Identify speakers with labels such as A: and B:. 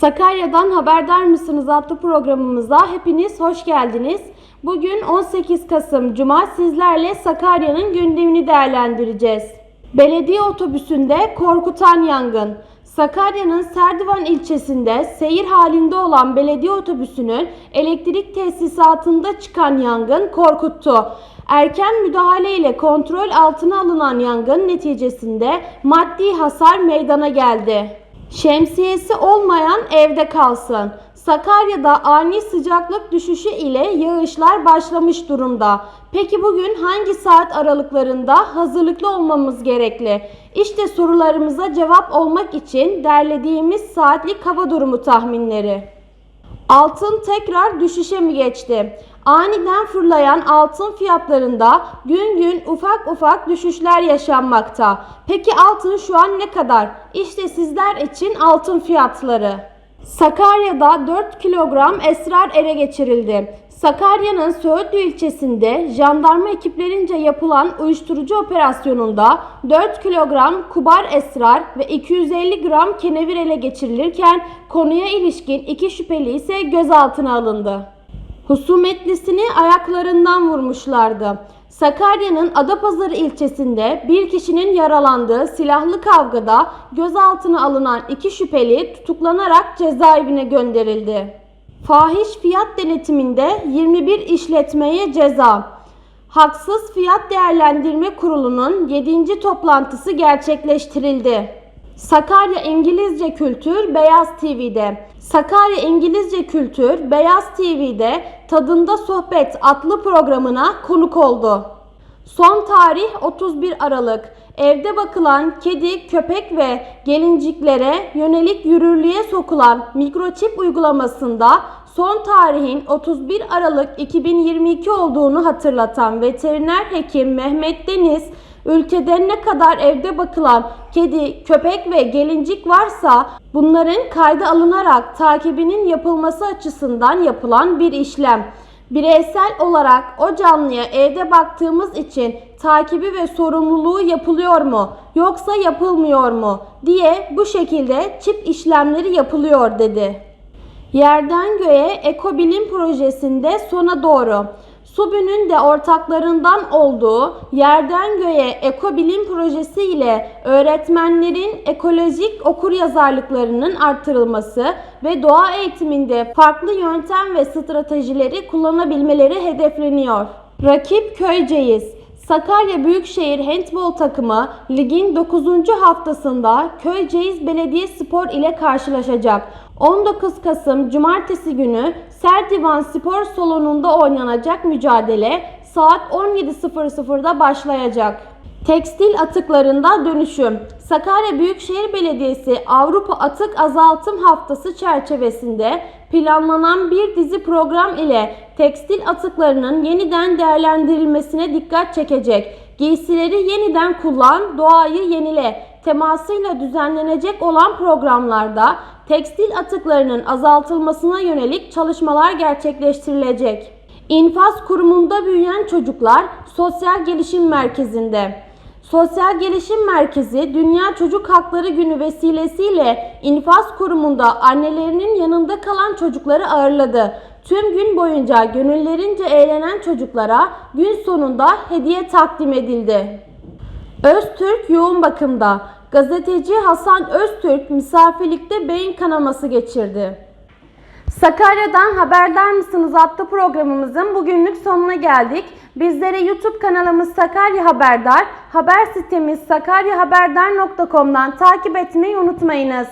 A: Sakarya'dan Haberdar mısınız adlı programımıza hepiniz hoş geldiniz. Bugün 18 Kasım Cuma sizlerle Sakarya'nın gündemini değerlendireceğiz. Belediye otobüsünde korkutan yangın. Sakarya'nın Serdivan ilçesinde seyir halinde olan belediye otobüsünün elektrik tesisatında çıkan yangın korkuttu. Erken müdahale ile kontrol altına alınan yangın neticesinde maddi hasar meydana geldi. Şemsiyesi olmayan evde kalsın. Sakarya'da ani sıcaklık düşüşü ile yağışlar başlamış durumda. Peki bugün hangi saat aralıklarında hazırlıklı olmamız gerekli? İşte sorularımıza cevap olmak için derlediğimiz saatlik hava durumu tahminleri. Altın tekrar düşüşe mi geçti? Aniden fırlayan altın fiyatlarında gün gün ufak ufak düşüşler yaşanmakta. Peki altın şu an ne kadar? İşte sizler için altın fiyatları. Sakarya'da 4 kilogram esrar ele geçirildi. Sakarya'nın Söğütlü ilçesinde jandarma ekiplerince yapılan uyuşturucu operasyonunda 4 kilogram kubar esrar ve 250 gram kenevir ele geçirilirken konuya ilişkin iki şüpheli ise gözaltına alındı. Husumetlisini ayaklarından vurmuşlardı. Sakarya'nın Adapazarı ilçesinde bir kişinin yaralandığı silahlı kavgada gözaltına alınan iki şüpheli tutuklanarak cezaevine gönderildi. Fahiş fiyat denetiminde 21 işletmeye ceza. Haksız Fiyat Değerlendirme Kurulu'nun 7. toplantısı gerçekleştirildi. Sakarya İngilizce Kültür Beyaz TV'de. Sakarya İngilizce Kültür Beyaz TV'de Tadında Sohbet adlı programına konuk oldu. Son tarih 31 Aralık. Evde bakılan kedi, köpek ve gelinciklere yönelik yürürlüğe sokulan mikroçip uygulamasında son tarihin 31 Aralık 2022 olduğunu hatırlatan veteriner hekim Mehmet Deniz, ülkede ne kadar evde bakılan kedi, köpek ve gelincik varsa bunların kayda alınarak takibinin yapılması açısından yapılan bir işlem. Bireysel olarak o canlıya evde baktığımız için takibi ve sorumluluğu yapılıyor mu yoksa yapılmıyor mu diye bu şekilde çip işlemleri yapılıyor dedi. Yerden göğe ekobilim projesinde sona doğru. SUBÜ'nün de ortaklarından olduğu Yerden Göğe Ekobilim Projesi ile öğretmenlerin ekolojik okuryazarlıklarının artırılması ve doğa eğitiminde farklı yöntem ve stratejileri kullanabilmeleri hedefleniyor. Rakip Köyceğiz Sakarya Büyükşehir Handbol takımı ligin 9. haftasında Köyceğiz Belediye Spor ile karşılaşacak. 19 Kasım Cumartesi günü Serdivan Spor Salonu'nda oynanacak mücadele saat 17.00'da başlayacak. Tekstil atıklarında dönüşüm. Sakarya Büyükşehir Belediyesi Avrupa Atık Azaltım Haftası çerçevesinde planlanan bir dizi program ile tekstil atıklarının yeniden değerlendirilmesine dikkat çekecek. Giysileri yeniden kullan, doğayı yenile temasıyla düzenlenecek olan programlarda tekstil atıklarının azaltılmasına yönelik çalışmalar gerçekleştirilecek. İnfaz kurumunda büyüyen çocuklar Sosyal Gelişim Merkezi'nde. Sosyal Gelişim Merkezi Dünya Çocuk Hakları Günü vesilesiyle infaz kurumunda annelerinin yanında kalan çocukları ağırladı. Tüm gün boyunca gönüllerince eğlenen çocuklara gün sonunda hediye takdim edildi. Öztürk yoğun bakımda. Gazeteci Hasan Öztürk misafirlikte beyin kanaması geçirdi. Sakarya'dan haberdar mısınız adlı programımızın bugünlük sonuna geldik. Bizlere YouTube kanalımız Sakarya Haberdar, haber sitemiz sakaryahaberdar.com'dan takip etmeyi unutmayınız.